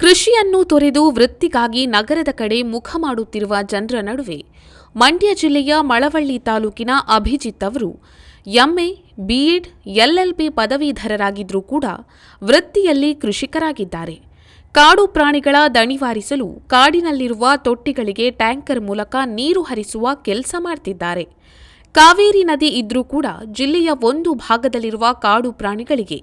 ಕೃಷಿಯನ್ನು ತೊರೆದು ವೃತ್ತಿಗಾಗಿ ನಗರದ ಕಡೆ ಮುಖ ಮಾಡುತ್ತಿರುವ ಜನರ ನಡುವೆ ಮಂಡ್ಯ ಜಿಲ್ಲೆಯ ಮಳವಳ್ಳಿ ತಾಲೂಕಿನ ಅಭಿಜಿತ್ ಅವರು ಎಂಎ ಬಿಎಡ್ ಎಲ್ಎಲ್ಬಿ ಪದವೀಧರರಾಗಿದ್ದರೂ ಕೂಡ ವೃತ್ತಿಯಲ್ಲಿ ಕೃಷಿಕರಾಗಿದ್ದಾರೆ. ಕಾಡು ಪ್ರಾಣಿಗಳ ದಣಿವಾರಿಸಲು ಕಾಡಿನಲ್ಲಿರುವ ತೊಟ್ಟಿಗಳಿಗೆ ಟ್ಯಾಂಕರ್ ಮೂಲಕ ನೀರು ಹರಿಸುವ ಕೆಲಸ ಮಾಡ್ತಿದ್ದಾರೆ. ಕಾವೇರಿ ನದಿ ಇದ್ರೂ ಕೂಡ ಜಿಲ್ಲೆಯ ಒಂದು ಭಾಗದಲ್ಲಿರುವ ಕಾಡು ಪ್ರಾಣಿಗಳಿಗೆ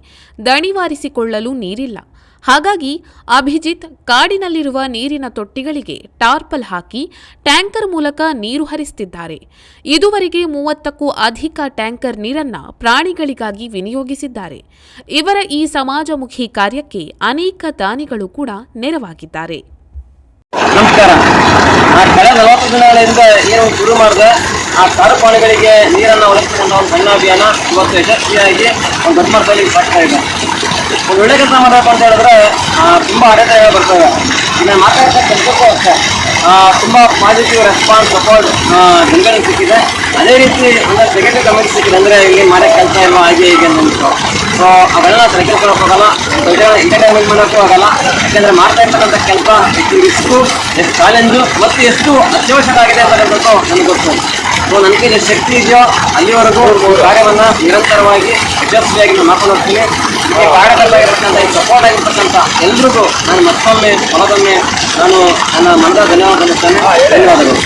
ದಣಿವಾರಿಸಿಕೊಳ್ಳಲು ನೀರಿಲ್ಲ. ಹಾಗಾಗಿ ಅಭಿಜಿತ್ ಕಾಡಿನಲ್ಲಿರುವ ನೀರಿನ ತೊಟ್ಟಿಗಳಿಗೆ ಟಾರ್ಪಲ್ ಹಾಕಿ ಟ್ಯಾಂಕರ್ ಮೂಲಕ ನೀರು ಹರಿಸುತ್ತಿದ್ದಾರೆ ಇದುವರೆಗೆ ಮೂವತ್ತಕ್ಕೂ ಅಧಿಕ ಟ್ಯಾಂಕರ್ ನೀರನ್ನ ಪ್ರಾಣಿಗಳಿಗಾಗಿ ವಿನಿಯೋಗಿಸಿದ್ದಾರೆ. ಇವರ ಈ ಸಮಾಜಮುಖಿ ಕಾರ್ಯಕ್ಕೆ ಅನೇಕ ದಾನಿಗಳು ಕೂಡ ನೆರವಾಗಿದ್ದಾರೆ. ನಮಸ್ಕಾರ. ಶುರು ಮಾಡಿದೆ? ಆ ಕಾಡು ಪ್ರಾಣಿಗಳಿಗೆ ನೀರನ್ನು ಒದಗಿಸಿಕೊಂಡ ಒಂದು ಸಣ್ಣ ಅಭಿಯಾನ ಇವತ್ತು ಯಶಸ್ವಿಯಾಗಿ ಒಂದು ದೊಡ್ಡ ಸಾಗ್ತಾ ಇದೆ. ಒಂದು ಒಳ್ಳೆ ಕೆಲಸ ಮಾಡಬೇಕು ಅಂತ ಹೇಳಿದ್ರೆ ತುಂಬ ಅಡೆತಡೆಗಳು ಬರ್ತವೆ. ಇನ್ನು ಮಾತಾಡ್ತಾ ಕೆಲಸಕ್ಕೂ ಅಷ್ಟೇ. ತುಂಬ ಪಾಸಿಟಿವ್ ರೆಸ್ಪಾನ್ಸ್ ಸಪೋರ್ಟ್ ಜನಗಳಿಗೆ ಸಿಕ್ಕಿದೆ. ಅದೇ ರೀತಿ ಅಂದರೆ ಸೆಕೆಂಡ್ ಕಮೆಂಟ್ ಸಿಕ್ಕಿದೆ ಅಂದರೆ ಇಲ್ಲಿ ಮಾಡೋ ಕೆಲಸ ಇಲ್ವಾ ಹಾಗೆ ಹೀಗೆ ಅಂದ್ಬಿಟ್ಟು. ಸೊ ಅವೆಲ್ಲ ತಲೆ ಕೊಡೋಕ್ಕಾಗಲ್ಲ ಎಂಟರ್ಟೈನ್ಮೆಂಟ್ ಮಾಡೋಕ್ಕೂ ಆಗಲ್ಲ. ಯಾಕೆಂದರೆ ಮಾಡ್ತಾ ಇರ್ತಕ್ಕಂಥ ಕೆಲಸ ಎಷ್ಟು ರಿಸ್ಕು, ಎಷ್ಟು ಚಾಲೆಂಜು ಮತ್ತು ಎಷ್ಟು ಅತ್ಯವಶ್ಯಕ ಆಗಿದೆ ಅಂತಕ್ಕಂಥದ್ದು ನನಗೆ ಗೊತ್ತು. ಸೊ ನನಗೆ ಕೈಲಿ ಶಕ್ತಿ ಇದೆಯೋ, ಅಲ್ಲಿವರೆಗೂ ಕಾರ್ಯವನ್ನು ನಿರಂತರವಾಗಿ ಯಶಸ್ವಿಯಾಗಿ ನಾನು ಮಾಡ್ಕೊಂಡು ಇದಕ್ಕೆ ಕಾರಣಕರ್ತರಾಗಿರ್ತಕ್ಕಂಥ ಈ ಸಪೋರ್ಟ್ ಆಗಿರ್ತಕ್ಕಂಥ ಎಲ್ರಿಗೂ ನಾನು ಮತ್ತೊಮ್ಮೆ ಹೊಲದೊಮ್ಮೆ ನಾನು ನನ್ನ ಮನದ ಧನ್ಯವಾದ ಧನ್ಯವಾದಗಳು.